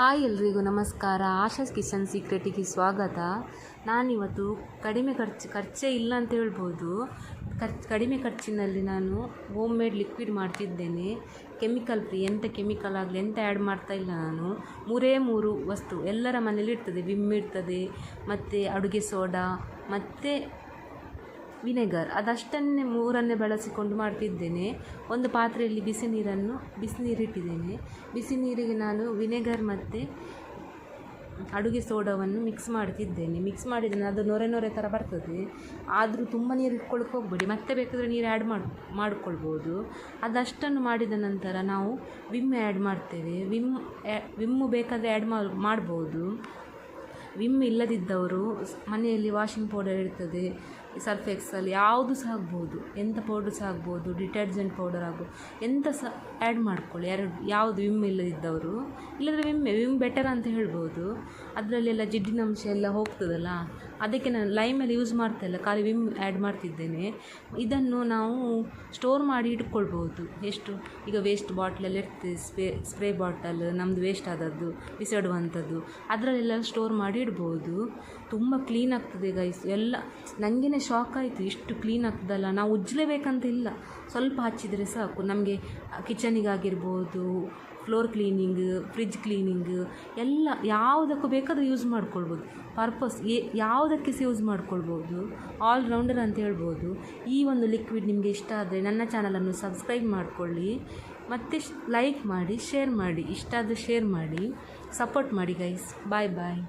Hi ಎಲ್ರಿಗೂ ನಮಸ್ಕಾರ. Asha's kitchen ಸೀಕ್ರೆಟಿಗೆ ಸ್ವಾಗತ. ನಾನಿವತ್ತು ಕಡಿಮೆ ಖರ್ಚು, ಖರ್ಚೇ ಇಲ್ಲ ಅಂತ ಹೇಳ್ಬೋದು. ಖರ್ಚು ಕಡಿಮೆ ಖರ್ಚಿನಲ್ಲಿ ನಾನು ಹೋಮ್ ಮೇಡ್ ಲಿಕ್ವಿಡ್ ಮಾಡ್ತಿದ್ದೇನೆ. ಕೆಮಿಕಲ್ ಫ್ರೀ ಎಂಥ ಕೆಮಿಕಲ್ ಆಗಲಿ ಎಂಥ ಆ್ಯಡ್ ಮಾಡ್ತಾ ಇಲ್ಲ ನಾನು. ಮೂರೇ ಮೂರು ವಸ್ತು ಎಲ್ಲರ ಮನೇಲಿ ಇರ್ತದೆ. ವಿಮ್ ಇರ್ತದೆ, ಮತ್ತು ಅಡುಗೆ ಸೋಡಾ, ಮತ್ತು ವಿನೆಗರ್. ಅದಷ್ಟನ್ನೇ ಮೂರನ್ನೇ ಬಳಸಿಕೊಂಡು ಮಾಡ್ತಿದ್ದೇನೆ. ಒಂದು ಪಾತ್ರೆಯಲ್ಲಿ ಬಿಸಿ ನೀರನ್ನು, ಬಿಸಿ ನೀರಿಟ್ಟಿದ್ದೇನೆ. ಬಿಸಿ ನೀರಿಗೆ ನಾನು ವಿನೆಗರ್ ಮತ್ತು ಅಡುಗೆ ಸೋಡವನ್ನು ಮಿಕ್ಸ್ ಮಾಡ್ತಿದ್ದೇನೆ. ಮಿಕ್ಸ್ ಮಾಡಿದರೆ ಅದು ನೊರೆ ನೊರೆ ಥರ ಬರ್ತದೆ. ಆದರೂ ತುಂಬ ನೀರು ಇಟ್ಕೊಳ್ಳೋಕೆ ಹೋಗಬೇಡಿ. ಮತ್ತೆ ಬೇಕಾದರೆ ನೀರು ಆ್ಯಡ್ ಮಾಡಿ, ಮಾಡಿಕೊಳ್ಬೋದು. ಅದಷ್ಟನ್ನು ಮಾಡಿದ ನಂತರ ನಾವು ವಿಮ್ ಆ್ಯಡ್ ಮಾಡ್ತೇವೆ. ವಿಮ್ ವಿಮ್ಮು ಬೇಕಾದರೆ ಆ್ಯಡ್ ಮಾಡ್ಬೋದು. ವಿಮ್ ಇಲ್ಲದಿದ್ದವರು ಮನೆಯಲ್ಲಿ ವಾಷಿಂಗ್ ಪೌಡರ್ ಇರ್ತದೆ. ಸರ್ಫ್ ಎಕ್ಸಲ್ ಯಾವುದು ಸಹ ಆಗ್ಬೋದು. ಎಂಥ ಪೌಡರ್ ಸಹ ಆಗ್ಬೋದು ಡಿಟರ್ಜೆಂಟ್ ಪೌಡರ್ ಆಗ್ಬೋದು ಎಂಥ ಸಹ ಆ್ಯಡ್ ಮಾಡ್ಕೊಳ್ಳಿ. ಯಾರು ಯಾವುದು ವಿಮ್ ಇಲ್ಲದಿದ್ದವರು, ಇಲ್ಲದ್ರೆ ವಿಮ್ಮೆ ವಿಮ್ ಬೆಟರ್ ಅಂತ ಹೇಳ್ಬೋದು. ಅದರಲ್ಲೆಲ್ಲ ಜಿಡ್ಡಿನಂಶ ಎಲ್ಲ ಹೋಗ್ತದಲ್ಲ, ಅದಕ್ಕೆ ನಾನು ಲೈಮಲ್ಲಿ ಯೂಸ್ ಮಾಡ್ತಾ ಇಲ್ಲ, ಖಾಲಿ ವಿಮ್ ಆ್ಯಡ್ ಮಾಡ್ತಿದ್ದೇನೆ. ಇದನ್ನು ನಾವು ಸ್ಟೋರ್ ಮಾಡಿ ಇಟ್ಕೊಳ್ಬೋದು ಎಷ್ಟು, ಈಗ ವೇಸ್ಟ್ ಬಾಟ್ಲೆಲ್ಲ ಇರ್ತದೆ ಸ್ಪ್ರೇ ಸ್ಪ್ರೇ ಬಾಟಲ್ ನಮ್ಮದು ವೇಸ್ಟ್ ಆದದ್ದು, ಬಿಸಾಡುವಂಥದ್ದು, ಅದರಲ್ಲೆಲ್ಲ ಸ್ಟೋರ್ ಮಾಡಿ ಇಡ್ಬೋದು. ತುಂಬ ಕ್ಲೀನ್ ಆಗ್ತದೆ ಗೈಸ್ ಎಲ್ಲ ಶಾಕ್ ಆಯಿತು. ಇಷ್ಟು ಕ್ಲೀನ್ ಆಗ್ತದಲ್ಲ? ನಾವು ಉಜ್ಜಲೇಬೇಕಂತ ಇಲ್ಲ ಸ್ವಲ್ಪ ಹಚ್ಚಿದರೆ ಸಾಕು. ನಮಗೆ ಕಿಚನಿಗಾಗಿರ್ಬೋದು ಫ್ಲೋರ್ ಕ್ಲೀನಿಂಗ್ ಫ್ರಿಜ್ ಕ್ಲೀನಿಂಗ್ ಎಲ್ಲ ಯಾವುದಕ್ಕೂ ಬೇಕಾದರೂ ಯೂಸ್ ಮಾಡ್ಕೊಳ್ಬೋದು. ಪರ್ಪಸ್ ಏ ಯಾವುದಕ್ಕೆ ಸಹ ಯೂಸ್ ಮಾಡ್ಕೊಳ್ಬೋದು? ಆಲ್ ರೌಂಡರ್ ಅಂತ ಹೇಳ್ಬೋದು. ಈ ಒಂದು ಲಿಕ್ವಿಡ್ ನಿಮಗೆ ಇಷ್ಟ ಆದರೆ ನನ್ನ ಚಾನಲನ್ನು ಸಬ್ಸ್ಕ್ರೈಬ್ ಮಾಡಿಕೊಳ್ಳಿ. ಮತ್ತು ಲೈಕ್ ಮಾಡಿ ಶೇರ್ ಮಾಡಿ. ಇಷ್ಟ ಆದರೆ ಶೇರ್ ಮಾಡಿ. ಸಪೋರ್ಟ್ ಮಾಡಿ ಗೈಸ್ ಬಾಯ್ ಬಾಯ್